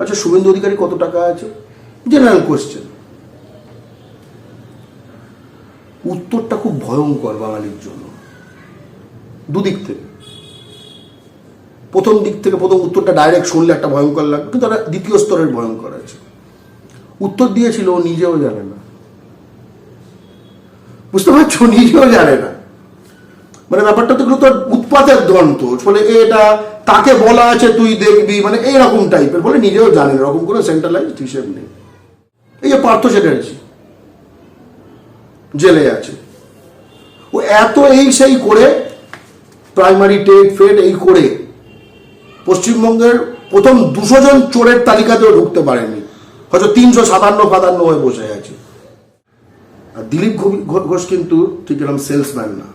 আচ্ছা শুভেন্দু অধিকারী কত টাকা আছে? জেনারেল কোয়েশ্চেন উত্তরটা খুব ভয়ঙ্কর বাঙালির জন্য। দুদিক থেকে। প্রথম দিক থেকে প্রথম উত্তরটা ডাইরেক্ট শুনলে একটা ভয়ঙ্কর লাগবে, কিন্তু একটা দ্বিতীয় স্তরের ভয়ঙ্কর আছে। উত্তর দিয়েছিল, ও নিজেও জানে না। বুঝতে পারছ? নিজেও জানে না। মানে ব্যাপারটা তো তো উৎপাতের দন্ত। বলে এটা তাকে বলা আছে, তুই দেখবি। মানে এইরকম টাইপের বলে নিজেও জানে এরকম কোনো সেন্ট্রালাইজড হিসেব নেই। এই যে পার্থ চ্যাটার্জি, জেলে আছে। ও এত এই সেই করে প্রাইমারি টেট, ফেট এই করে, পশ্চিমবঙ্গের প্রথম দুশো জন চোরের তালিকাতেও ঢুকতে পারেনি। হয়তো তিনশো সাতান্ন ফাতান্ন হয়ে বসে আছে। আর দিলীপ ঘোষ কিন্তু ঠিক এরকম সেলসম্যান না।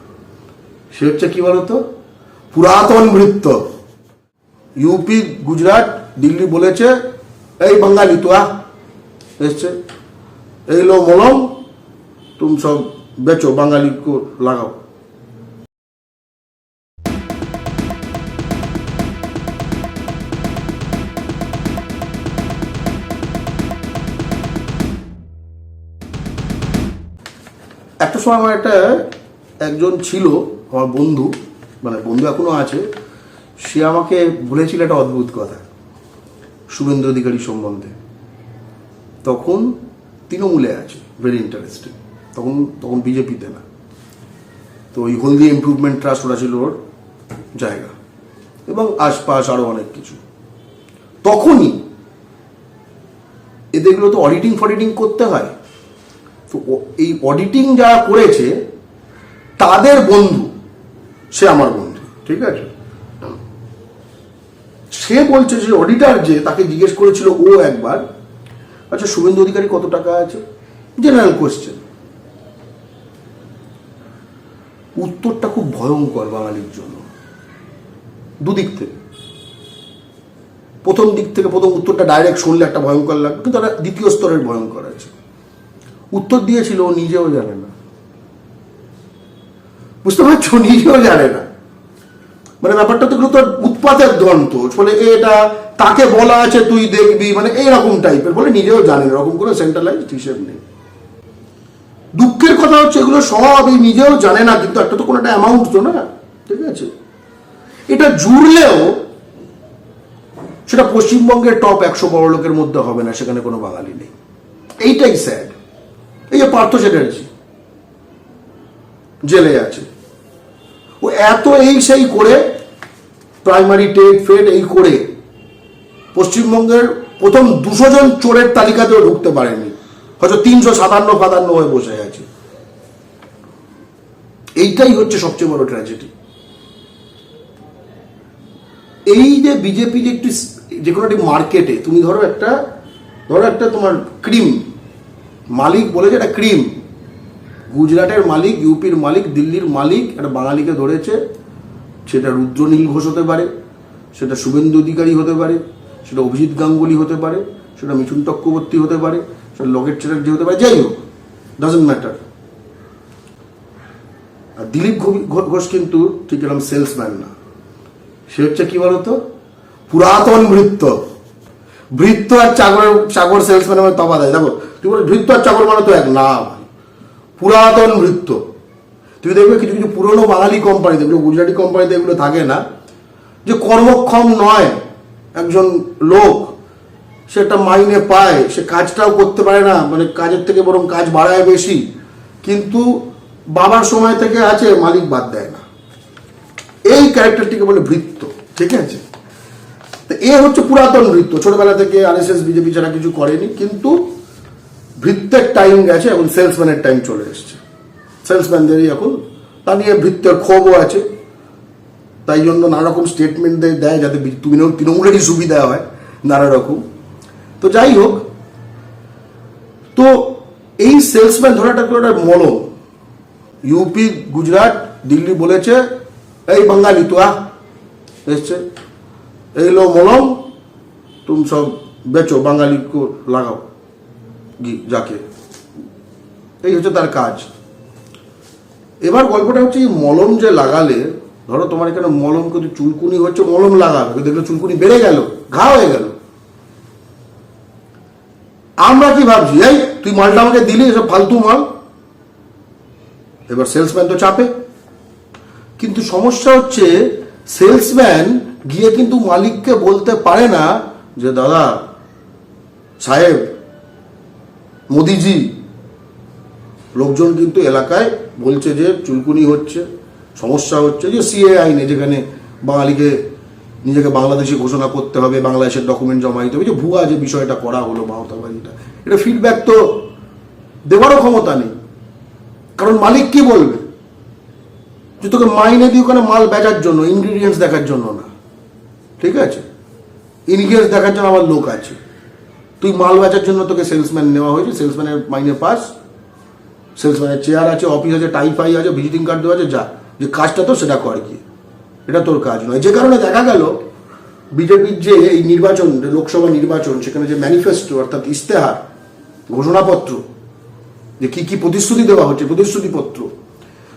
সে হচ্ছে কি বলতো? পুরাতন বৃত্ত। ইউপি গুজরাট দিল্লি বলেছে, এই বাঙালি তো এসছে, এই লো মলম, তুম সব বেচো, বাঙালি লাগাও। একটা সময় আমার একটা একজন ছিল আমার বন্ধু মানে বন্ধু এখনও আছে, সে আমাকে বলেছিল একটা অদ্ভুত কথা শুভেন্দু অধিকারী সম্বন্ধে। তখন তৃণমূলে আছে ভেরি ইন্টারেস্টিং তখন তখন বিজেপিতে না। তো ওই হলদি ইমপ্রুভমেন্ট ট্রাস্ট ওরা ছিল ওর জায়গা। এবং আশপাশ আরও অনেক কিছু। তখনই এদেরগুলো তো অডিটিং ফডিটিং করতে হয়। তো এই অডিটিং যারা করেছে, তাদের বন্ধু সে আমার বন্ধু, ঠিক আছে? সে বলছে যে অডিটার যে, তাকে জিজ্ঞেস করেছিল ও একবার আচ্ছা শুভেন্দু অধিকারী কত টাকা আছে? জেনারেল কোয়েশ্চেন উত্তরটা খুব ভয়ঙ্কর বাঙালির জন্য। দুদিক থেকে। প্রথম দিক থেকে প্রথম উত্তরটা ডাইরেক্ট শুনলে একটা ভয়ঙ্কর লাগবে, কিন্তু দ্বিতীয় স্তরের ভয়ঙ্কর আছে। উত্তর দিয়েছিল ও নিজেও জানে না। বুঝতে পারছ? নিজেও জানে না। মানে ব্যাপারটা তো এগুলো তো উৎপাতের দন্ত। বলে এটা তাকে বলা আছে, তুই দেখবি মানে এইরকম টাইপের বলে নিজেও জানে এরকম কোনো সেন্ট্রালাইজড হিসেব নেই। দুঃখের কথা হচ্ছে, এগুলো সব এই নিজেও জানে না, কিন্তু একটা তো কোনো একটা অ্যামাউন্ট তো না, ঠিক আছে? এটা জুড়লেও সেটা পশ্চিমবঙ্গের টপ একশো বড় লোকের মধ্যে হবে না, সেখানে কোনো বাঙালি নেই। এইটাই স্যাড এই যে পার্থ চ্যাটার্জি জেলে আছে। ও এত এই সেই করে প্রাইমারি টেট, ফেট এই করে পশ্চিমবঙ্গের প্রথম দুশো জন চোরের তালিকাতেও ঢুকতে পারেনি। হয়তো তিনশো সাতান্ন ফাতান্ন হয়ে বসে আছে। এইটাই হচ্ছে সবচেয়ে বড় ট্র্যাজেডি এই যে বিজেপি যে একটি যে কোনো একটি মার্কেটে তুমি ধরো একটা ধরো একটা তোমার ক্রিম মালিক বলেছে একটা ক্রিম গুজরাটের মালিক, ইউপির মালিক, দিল্লির মালিক, একটা বাঙালিকে ধরেছে। সেটা রুদ্রনীল ঘোষ হতে পারে, সেটা শুভেন্দু অধিকারী হতে পারে, সেটা অভিজিৎ গাঙ্গুলি হতে পারে, সেটা মিঠুন চক্রবর্তী হতে পারে, সেটা লকেট চ্যাটার্জি হতে পারে, যাই হোক ডাজেন্ট ম্যাটার আর দিলীপ ঘোষ কিন্তু ঠিক এরকম সেলসম্যান না। সে হচ্ছে কি বলতো? পুরাতন বৃত্ত বৃত্ত আর চাকর চাকর সেলসম্যানের মধ্যে তফাৎ আছে। দেখো, তুমি বলো বৃত্ত আর চাকর মানে তো এক না ভাই পুরাতন নৃত্য। তুমি দেখবে কিছু কিছু পুরনো বাঙালি কোম্পানিতে যেগুলো গুজরাটি কোম্পানিতে এগুলো থাকে না, যে কর্মক্ষম নয় একজন লোক, সে একটা মাইনে পায়, সে কাজটাও করতে পারে না মানে কাজের থেকে বরং কাজ বাড়ায় বেশি, কিন্তু বাবার সময় থেকে আছে, মালিক বাদ দেয় না। এই ক্যারেক্টারটিকে বলে বৃত্ত, ঠিক আছে? তো এ হচ্ছে পুরাতন বৃত্ত ছোটবেলা থেকে আর এস এস বিজেপি ছাড়া কিছু করেনি, কিন্তু ভৃত্যের টাইম গেছে এবং সেলসম্যানের টাইম চলে এসছে। সেলসম্যানদেরই এখন তা নিয়ে ভৃত্যের ক্ষোভও আছে। তাই জন্য নানা রকম স্টেটমেন্ট দেয় যাতে তৃণমূলেরই সুবিধা হয় নানা রকম। তো যাই হোক, তো এই সেলসম্যান ধরাটা একটা মলম। ইউপি গুজরাট দিল্লি বলেছে, এই বাঙালি, তো আহ! এসছে। এই লো মলম, তুম সব বেচো, বাঙালি লাগাও। যাকে। এই হচ্ছে তার কাজ। এবার গল্পটা হচ্ছে এই মলম যে লাগালে, ধরো তোমার এখানে মলম কিন্তু চুলকুনি হচ্ছে, মলম লাগাবে দেখলে চুলকুনি বেড়ে গেল, ঘা হয়ে গেল। আমরা কি ভাবছি, এই, তুই মালটা আমাকে দিলি, এসব ফালতু মাল? এবার সেলসম্যান তো চাপে। কিন্তু সমস্যা হচ্ছে, সেলসম্যান গিয়ে কিন্তু মালিককে বলতে পারে না যে, দাদা, সাহেব মোদিজি, লোকজন কিন্তু এলাকায় বলছে যে চুলকুনি হচ্ছে, সমস্যা হচ্ছে যে সিএ আইনে যেখানে বাঙালিকে নিজেকে বাংলাদেশি ঘোষণা করতে হবে, বাংলাদেশের ডকুমেন্ট জমা দিতে হবে, যে ভুয়া যে বিষয়টা করা হলো মাওতাবাজিটা এটা ফিডব্যাক তো দেওয়ারও ক্ষমতা নেই। কারণ মালিক কি বলবে? যে তোকে মাইনে দিই ওখানে মাল বেচার জন্য ইনগ্রিডিয়েন্টস দেখার জন্য না। ঠিক আছে? ইনগ্রিডিয়েন্টস দেখার জন্য আমার লোক আছে। তুই মাল বেচার জন্য তোকে সেলসম্যান নেওয়া হয়েছে সেলসম্যানের মাইনে পাস সেলসম্যানের চেয়ার আছে অফিস আছে টাই ফাই আছে ভিজিটিং কার্ড দেওয়া আছে, যা। যে কাজটা তো সেটা কর কি এটা তোর কাজ নয়। যে কারণে দেখা গেল, বিজেপির যে এই নির্বাচন লোকসভা নির্বাচন, সেখানে যে ম্যানিফেস্টো অর্থাৎ ইস্তেহার ঘোষণাপত্র, যে কি কি প্রতিশ্রুতি দেওয়া হচ্ছে, প্রতিশ্রুতিপত্র,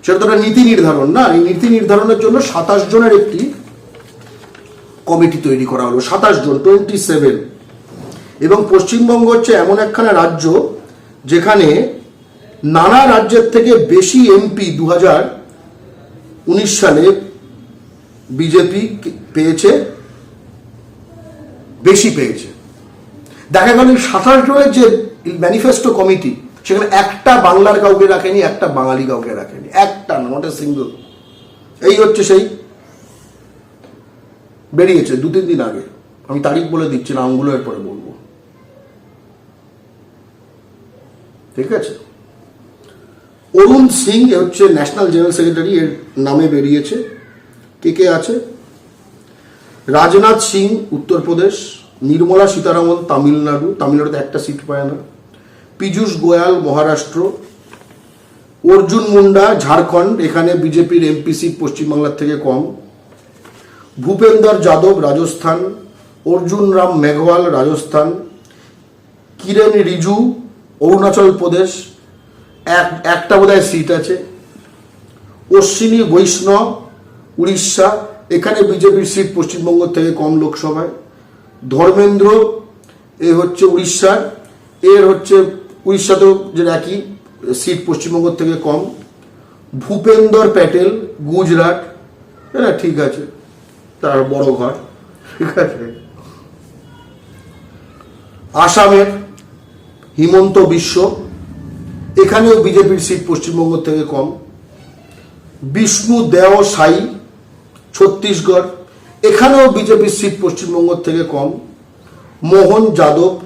সেটা তো একটা নীতি নির্ধারণ, না? এই নীতি নির্ধারণের জন্য সাতাশ জনের একটি কমিটি তৈরি করা হলো। সাতাশ জন টোয়েন্টি সেভেন এবং পশ্চিমবঙ্গ হচ্ছে এমন একখানা রাজ্য যেখানে নানা রাজ্যের থেকে বেশি এমপি দু হাজার উনিশ সালে বিজেপি পেয়েছে, বেশি পেয়েছে। দেখা গেল সাতাশ জনের যে ম্যানিফেস্টো কমিটি সেখানে একটা বাংলার কাউকে রাখেনি, একটা বাঙালি কাউকে রাখেনি। একটা নট এ সিঙ্গল এই হচ্ছে সেই বেরিয়েছে দু তিন দিন আগে। আমি তারিখ বলে দিচ্ছি নামগুলো এরপরে বলব ঠিক আছে? অরুণ সিং হচ্ছে ন্যাশনাল জেনারেল সেক্রেটারি এর নামে বেরিয়েছে। কে কে আছে? রাজনাথ সিং, উত্তরপ্রদেশ, নির্মলা সীতারামন, তামিলনাড়ু, তামিলনাড়ুতে একটা সিট পায় না। পীযূষ গোয়াল, মহারাষ্ট্র। অর্জুন মুন্ডা, ঝাড়খণ্ড, এখানে বিজেপির এমপি সিট পশ্চিমবাংলার থেকে কম। ভূপেন্দর যাদব, রাজস্থান। অর্জুন রাম মেঘওয়াল, রাজস্থান। কিরেন রিজু অরুণাচল প্রদেশ, এক, একটা বোধহয় সিট আছে। অশ্বিনী, বৈষ্ণব, উড়িষ্যা, এখানে বিজেপির সিট পশ্চিমবঙ্গ থেকে কম লোকসভায়। ধর্মেন্দ্র, এ হচ্ছে উড়িষ্যার, এর হচ্ছে উড়িষ্যাতেও যে একই সিট পশ্চিমবঙ্গ থেকে কম। ভূপেন্দর প্যাটেল, গুজরাট হ্যাঁ ঠিক আছে, তার বড় ঘর, ঠিক আছে। আসামের হিমন্ত বিশ্ব, এখানেও বিজেপির সিট পশ্চিমবঙ্গ থেকে কম। বিষ্ণু দেও সাই, ছত্তিশগড়, এখানেও বিজেপির সিট পশ্চিমবঙ্গ থেকে কম। মোহন যাদব,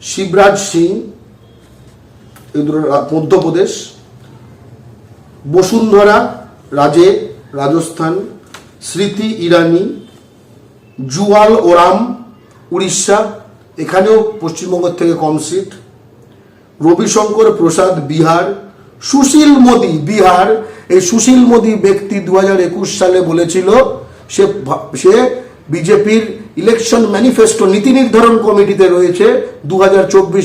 শিবরাজ সিং রা- মধ্যপ্রদেশ, বসুন্ধরা রাজে রাজস্থান, স্মৃতি ইরানি, জুয়াল ওরাম, উড়িষ্যা, এখানেও পশ্চিমবঙ্গ থেকে কম সিট রবিশঙ্কর প্রসাদ বিহার, সুশীল মোদি বিহার। এই সুশীল মোদি ব্যক্তি দু হাজার একুশ সালে বলেছিল, সে সে বিজেপির ইলেকশন ম্যানিফেস্টো নীতি নির্ধারণ কমিটিতে রয়েছে দু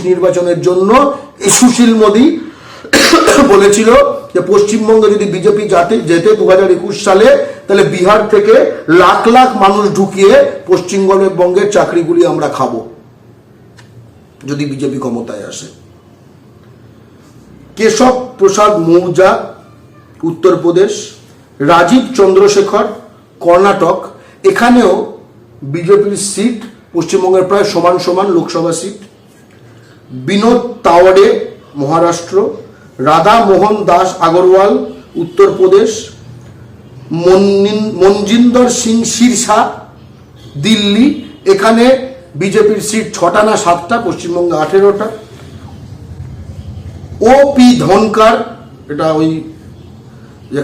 নির্বাচনের জন্য। এই সুশীল মোদি বলেছিল যে, পশ্চিমবঙ্গে যদি বিজেপি যাতে যেতে দু একুশ সালে, তাহলে বিহার থেকে লাখ লাখ মানুষ ঢুকিয়ে পশ্চিমবঙ্গের চাকরিগুলি আমরা খাব। যদি বিজেপি ক্ষমতায় আসে। কেশব প্রসাদ মৌজা উত্তরপ্রদেশ রাজীব চন্দ্রশেখর, কর্ণাটক, এখানেও বিজেপির সিট পশ্চিমবঙ্গের প্রায় সমান সমান লোকসভা সিট। বিনোদ তাওয়ারে মহারাষ্ট্র রাধা মোহন দাস আগরওয়াল উত্তরপ্রদেশ মনজিন্দর সিং শীর্ষা দিল্লি, এখানে বিজেপির সিট ছটা না সাতটা, পশ্চিমবঙ্গে আঠেরোটা। ও পি ধনকার এটা ওই যে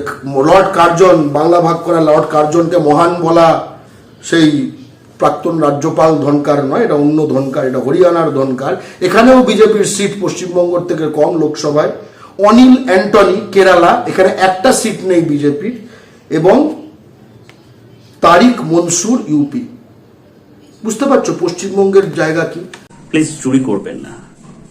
লর্ড কার্জন বাংলা ভাগ করা লর্ড কার্জনকে মহান বলা সেই প্রাক্তন রাজ্যপাল ধনকার নয়, এটা অন্য ধনকার, এটা হরিয়ানার ধনকার। এখানেও বিজেপির সিট পশ্চিমবঙ্গ থেকে কম লোকসভায়। অনিল অ্যান্টনি, কেরালা, এখানে একটা সিট নেই বিজেপির। এবং তারিক মনসুর, ইউপি। বুঝতে পারছ পশ্চিমবঙ্গের জায়গা কি? প্লিজ চুরি করবেন না।